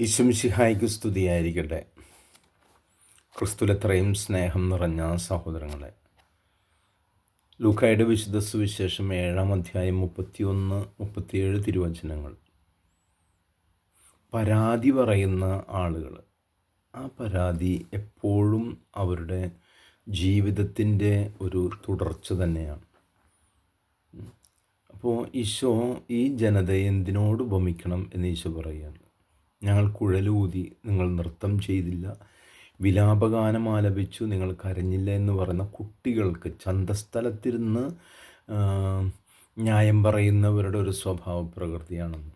ഈശംഷിഹായ്ക്ക് സ്തുതിയായിരിക്കട്ടെ. ക്രിസ്തുലത്രയും സ്നേഹം നിറഞ്ഞ സഹോദരങ്ങളെ. ലൂക്കായുടെ വിശുദ്ധ സുവിശേഷം ഏഴാം അധ്യായം മുപ്പത്തിയൊന്ന് മുപ്പത്തിയേഴ് തിരുവചനങ്ങൾ. പരാതി പറയുന്ന ആളുകൾ ആ പരാതി എപ്പോഴും അവരുടെ ജീവിതത്തിന്റെ ഒരു തുടർച്ച തന്നെയാണ്. അപ്പോൾ ഈശോ ഈ ജനതയെ എന്തിനോട് ഉപമിക്കണം എന്ന് ഈശോ പറയുകയാണ്? ഞങ്ങൾ കുഴലൂതി നിങ്ങൾ നൃത്തം ചെയ്തില്ല. വിലാപഗാനം ആലപിച്ചു നിങ്ങൾ കരഞ്ഞില്ല എന്ന് പറയുന്ന കുട്ടികൾക്ക് ചന്തസ്ഥലത്തിരുന്ന് ന്യായം പറയുന്നവരുടെ ഒരു സ്വഭാവ പ്രകൃതിയാണെന്ന്.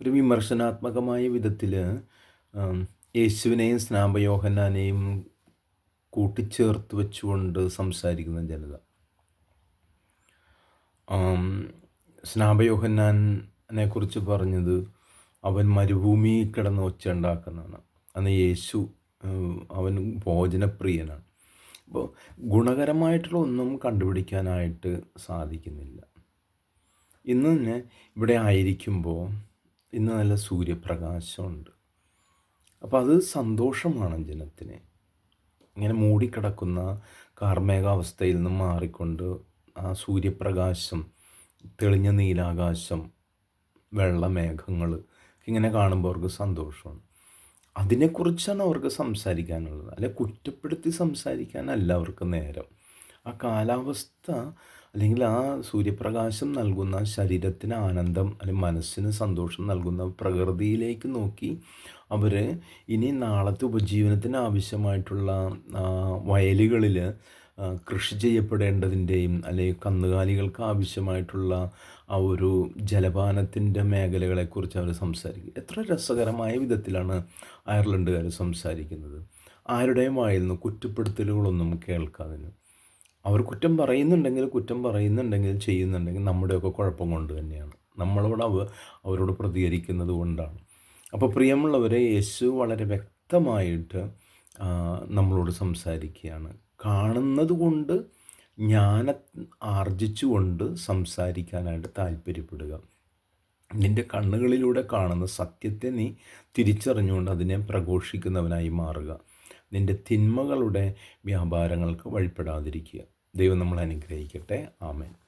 ഒരു വിമർശനാത്മകമായ വിധത്തിൽ യേശുവിനെയും സ്നാപയോഹനാനെയും കൂട്ടിച്ചേർത്ത് വെച്ചുകൊണ്ട് സംസാരിക്കുന്ന ജനത. സ്നാപയോഹന്നാനെ കുറിച്ച് പറഞ്ഞത് അവൻ മരുഭൂമിയിൽ കിടന്ന് ഒച്ച ഉണ്ടാക്കുന്നതാണ്. അന്ന് യേശു അവൻ ഭോജനപ്രിയനാണ്. അപ്പോൾ ഗുണകരമായിട്ടുള്ള ഒന്നും കണ്ടുപിടിക്കാനായിട്ട് സാധിക്കുന്നില്ല. ഇന്ന് തന്നെ ഇവിടെ ആയിരിക്കുമ്പോൾ ഇന്ന് നല്ല സൂര്യപ്രകാശമുണ്ട്. അപ്പോൾ അത് സന്തോഷമാണ് ജനത്തിന്. ഇങ്ങനെ മൂടിക്കിടക്കുന്ന കാർമേകാവസ്ഥയിൽ നിന്ന് മാറിക്കൊണ്ട് ആ സൂര്യപ്രകാശം തെളിഞ്ഞ നീലാകാശം വെള്ളമേഘങ്ങൾ ഇങ്ങനെ കാണുമ്പോൾ അവർക്ക് സന്തോഷമാണ്. അതിനെക്കുറിച്ചാണ് അവർക്ക് സംസാരിക്കാനുള്ളത്. അല്ലെ കുറ്റപ്പെടുത്തി സംസാരിക്കാനല്ല അവർക്ക് നേരം. ആ കാലാവസ്ഥ അല്ലെങ്കിൽ ആ സൂര്യപ്രകാശം നൽകുന്ന ശരീരത്തിന് ആനന്ദം അല്ലെങ്കിൽ മനസ്സിന് സന്തോഷം നൽകുന്ന പ്രകൃതിയിലേക്ക് നോക്കി അവർ ഇനി നാളത്തെ ഉപജീവനത്തിന് ആവശ്യമായിട്ടുള്ള വയലുകളിൽ കൃഷി ചെയ്യപ്പെടേണ്ടതിന്റെയും അല്ലെങ്കിൽ കന്നുകാലികൾക്ക് ആവശ്യമായിട്ടുള്ള ആ ഒരു ജലപാനത്തിന്റെ മേഖലകളെക്കുറിച്ച് അവർ സംസാരിക്കും. എത്ര രസകരമായ വിധത്തിലാണ് അയർലൻഡുകാർ സംസാരിക്കുന്നത്. ആരുടെയും വായിൽ നിന്ന് കുറ്റപ്പെടുത്തലുകളൊന്നും കേൾക്കാതിന്. അവർ കുറ്റം പറയുന്നുണ്ടെങ്കിൽ കുറ്റം പറയുന്നുണ്ടെങ്കിൽ ചെയ്യുന്നുണ്ടെങ്കിൽ നമ്മുടെയൊക്കെ കുഴപ്പം കൊണ്ട് തന്നെയാണ്. നമ്മളോട് അവ അവരോട് പ്രതികരിക്കുന്നത് കൊണ്ടാണ്. അപ്പോൾ പ്രിയമുള്ളവരെ യേശു വളരെ വ്യക്തമായിട്ട് നമ്മളോട് സംസാരിക്കുകയാണ്. കാണുന്നത് കൊണ്ട് ജ്ഞാന ആർജിച്ചുകൊണ്ട് സംസാരിക്കാനായിട്ട് താല്പര്യപ്പെടുക. നിന്റെ കണ്ണുകളിലൂടെ കാണുന്ന സത്യത്തെ നീ തിരിച്ചറിഞ്ഞുകൊണ്ട് അതിനെ പ്രഘോഷിക്കുന്നവനായി മാറുക. നിന്റെ തിന്മകളുടെ വ്യാപാരങ്ങൾക്ക് വഴിപ്പെടാതിരിക്കുക. ദൈവം നമ്മൾ അനുഗ്രഹിക്കട്ടെ. ആമേൻ.